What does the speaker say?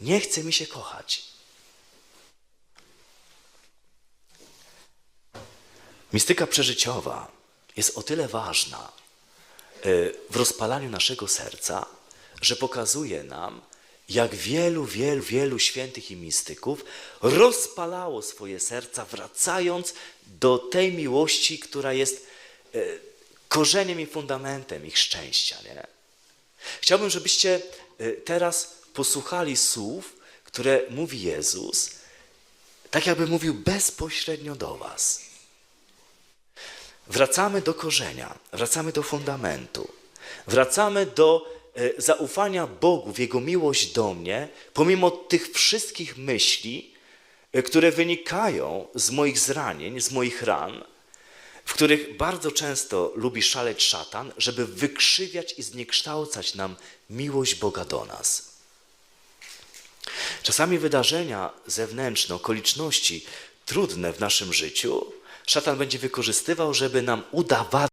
Nie chce mi się kochać. Mistyka przeżyciowa jest o tyle ważna y, w rozpalaniu naszego serca, że pokazuje nam, jak wielu, wielu, wielu świętych i mistyków rozpalało swoje serca, wracając do tej miłości, która jest y, korzeniem i fundamentem ich szczęścia. Nie? Chciałbym, żebyście y, teraz posłuchali słów, które mówi Jezus, tak jakby mówił bezpośrednio do Was. Wracamy do korzenia, wracamy do fundamentu, wracamy do e, zaufania Bogu w Jego miłość do mnie, pomimo tych wszystkich myśli, e, które wynikają z moich zranień, z moich ran, w których bardzo często lubi szaleć szatan, żeby wykrzywiać i zniekształcać nam miłość Boga do nas. Czasami wydarzenia zewnętrzne, okoliczności trudne w naszym życiu, szatan będzie wykorzystywał, żeby nam udowadniać,